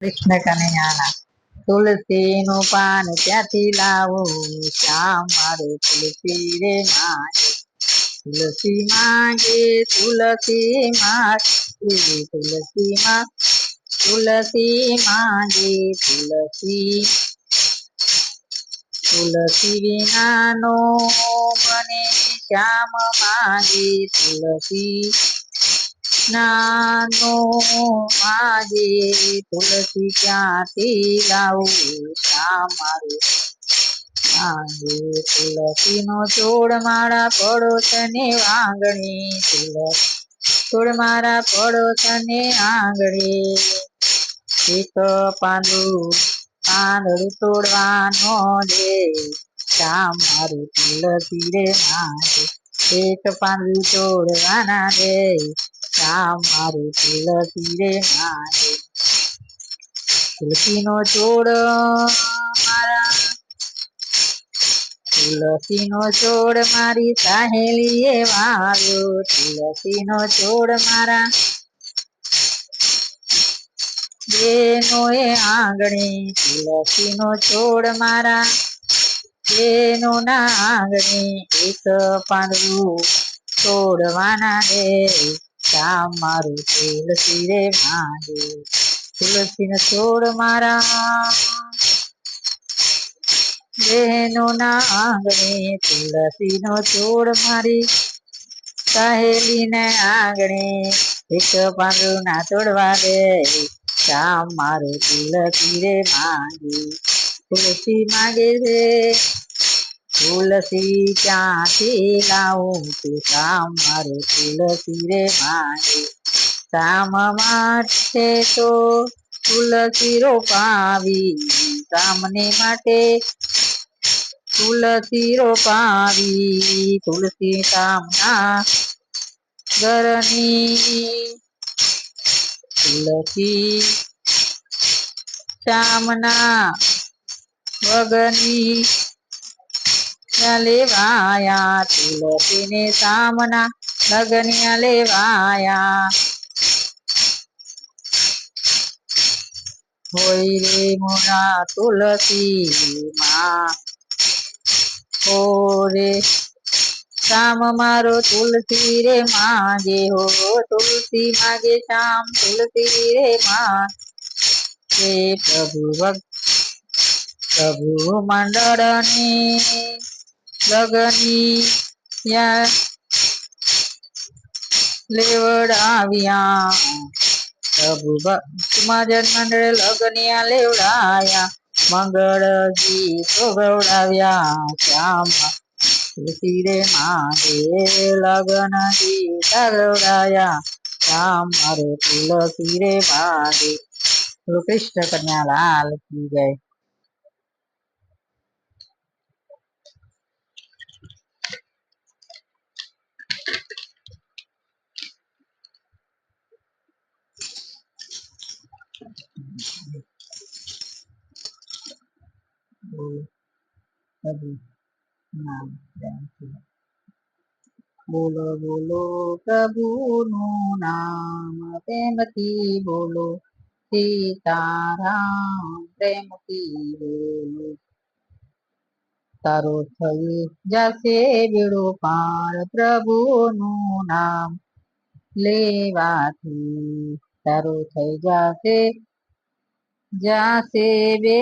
કૃષ્ણ કનૈયાના તુલસી નું પાન ક્યાંથી લાવું, શ્યામ મારો તુલસી રે માય. તુલસી માંગે, તુલસી માગે, તુલસી માં, તુલસી માંગે, તુલસી. તુલસી વિનાનો મને શ્યામ માંગે, તુલસી નાનો માગે તુલસી ક્યાંથી લાવું? શ્યામ મારું. માંગે તુલસી નો છોડ મારા પડોશને આંગણી તુલસ છોડ મારા પડોશને આંગણી. એક પાંદડું પાંદડું તોડવાનો દે શ્યામ મારું તુલસી રે માંગે એક પાંદડું તોડવાના દે શ્યામ તુલસી રે મારે તુલસી નો છોડ મારા તુલસી નો છોડ મારી સાહેલી એ વાવ્યો. તુલસી નો છોડ મારા બેનો એ આંગણી તુલસી નો છોડ મારા બેનો ના આંગણી એક પાંદડું તોડવાના રે શ્યામ મારું તુલસી રે માંગે તુલસી ને છોડ મારા. બહેનો ના આંગણે તુલસી નો છોડ મારી સહેલી ને આંગણે એક પાંદડું ના તોડવા દે શ્યામ મારું તુલસી રે માંગે તુલસી માંગે છે. તુલસી ક્યાંથી લાવું તું શામ મારું તુલસી રે માંગે શામ માટે તો તુલસી રોપાવી, શ્યામને માટે તુલસી રોપાવી. તુલસી શામના ઘરની તુલસી શામના વગની લેવાયા તુલસી ને સામના લગનિયા લેવાયા હોય રે મોરા તુલસી માં હો રે શ્યામ મારો તુલસી રે માગે હો તુલસી માગે શ્યામ તુલસી રે માં હે પ્રભુ પ્રભુ મંડળની લગની લેવડાવ્યા પ્રભુ મહાજન મંડળ લગનિયા લેવડાયા મંગળ ગીતો ગવડાવ્યા શ્યામ તુલસી રે માગે લગન ગીતા ગવડાયા શ્યામ મારે તુલસી રે માગે. કૃષ્ણ કન્યા લાલ કી જય. બોલો પ્રભુ નામ પ્રેમથી બોલો બોલો પ્રભુનું નામ પ્રેમથી બોલો સીતારામ પ્રેમથી બોલો તારો થઈ જશે બેડો પાર પ્રભુનું નામ લેવાથી તારો થઈ જશે જાશે બે